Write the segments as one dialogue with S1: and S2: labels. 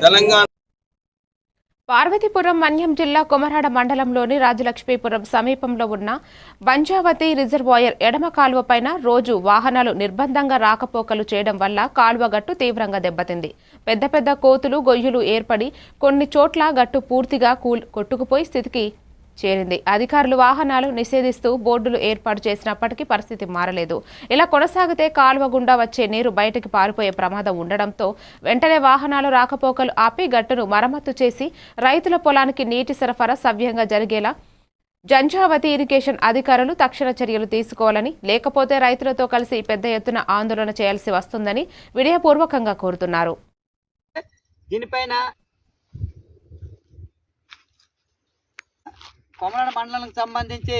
S1: తెలంగాణ
S2: పార్వతీపురం మన్యం జిల్లా కొమరాడ మండలంలోని రాజలక్ష్మీపురం సమీపంలో ఉన్న బంజావతి రిజర్వాయర్ ఎడమ కాలువ పైన రోజు వాహనాలు నిర్బంధంగా రాకపోకలు చేయడం వల్ల కాలువ గట్టు తీవ్రంగా దెబ్బతింది. పెద్ద పెద్ద కోతులు గొయ్యులు ఏర్పడి కొన్ని చోట్ల గట్టు పూర్తిగా కూల్ కొట్టుకుపోయి స్థితికి చేరింది. అధికారులు వాహనాలు నిషేధిస్తూ బోర్డులు ఏర్పాటు చేసినప్పటికీ పరిస్థితి మారలేదు. ఇలా కొనసాగితే కాలువ గుండా వచ్చే నీరు బయటకు పారిపోయే ప్రమాదం ఉండడంతో వెంటనే వాహనాలు రాకపోకలు ఆపి గట్టును మరమ్మతు చేసి రైతుల పొలానికి నీటి సరఫరా సవ్యంగా జరిగేలా జంజావతి ఇరిగేషన్ అధికారులు తక్షణ చర్యలు తీసుకోవాలని లేకపోతే రైతులతో కలిసి పెద్ద ఎత్తున ఆందోళన చేయాల్సి వస్తుందని వినయపూర్వకంగా కోరుతున్నారు.
S3: దీనిపైన కొమరణ మండలానికి సంబంధించి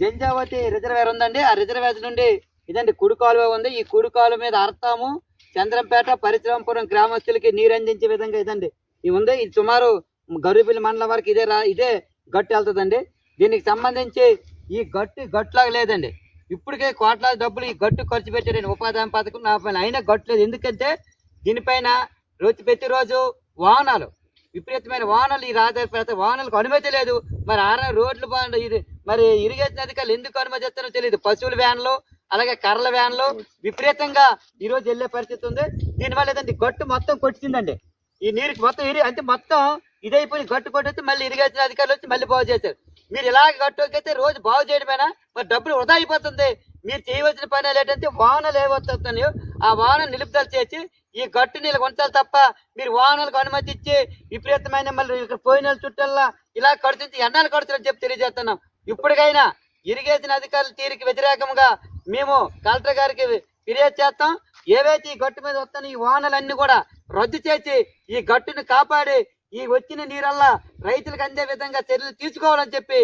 S3: జంజావతి రిజర్వేర్ ఉందండి. ఆ రిజర్వేర్ నుండి ఇదండి కుడి కాలువ ఉంది. ఈ కుడి కాలువ మీద అర్థము చంద్రంపేట పరిశ్రమపురం గ్రామస్తులకి నీరు అందించే విధంగా ఇదండి. ఇది ఉంది. ఇది సుమారు గరుబిల్లి మండలం వరకు ఇదే రా ఇదే గట్టు వెళ్తుందండి. దీనికి సంబంధించి ఈ గట్టు గట్టులాగా లేదండి. ఇప్పటికే కోట్లాది డబ్బులు ఈ గట్టు ఖర్చు పెట్టారండి. ఉపాధి హామీ పథకం నా పైన అయినా గట్టు లేదు. ఎందుకంటే దీనిపైన రోజు ప్రతిరోజు వాహనాలు విపరీతమైన వాహనాలు ఈ రాజపేట వాహనాలకు అనుమతి లేదు. మరి ఆర రోడ్లు బాగుండు ఇది మరి ఇరిగేషన్ అధికారులు ఎందుకు అనుమతి ఇస్తారో తెలియదు. పశువుల వ్యాన్లు అలాగే కర్రల వ్యాన్లు విపరీతంగా ఈ రోజు వెళ్ళే పరిస్థితి ఉంది. దీనివల్ల ఏదంటే గట్టు మొత్తం కొట్టిందండి. ఈ నీరు మొత్తం ఇరి అంటే మొత్తం ఇదైపోయి గట్టు కొట్టేస్తే మళ్ళీ ఇరిగేషన్ అధికారులు వచ్చి మళ్ళీ బాగు చేశారు. మీరు ఇలాగ గట్టుకైతే రోజు బాగు చేయడమేనా? మరి డబ్బులు వృధా అయిపోతుంది. మీరు చేయవలసిన పని ఏంటంటే వాహనాలు ఏవస్తున్నాయో ఆ వాహనం నిలుపుదల చేసి ఈ గట్టు నీళ్ళు ఉంచాలి తప్ప మీరు వాహనాలకు అనుమతి ఇచ్చి విపరీతమైన మళ్ళీ ఇక్కడ పోయిన చుట్టల్లా ఇలా కడుతుంది ఎండాలు కడుతున్నారని చెప్పి తెలియజేస్తున్నాం. ఇప్పటికైనా ఇరిగేషన్ అధికారుల తీరుకి వ్యతిరేకంగా మేము కలెక్టర్ గారికి ఫిర్యాదు చేస్తాం. ఏవైతే ఈ గట్టు మీద వస్తున్న ఈ వాహనాలన్నీ కూడా రద్దు చేసి ఈ గట్టును కాపాడి ఈ వచ్చిన నీరల్లా రైతులకు అందే విధంగా చర్యలు తీసుకోవాలని చెప్పి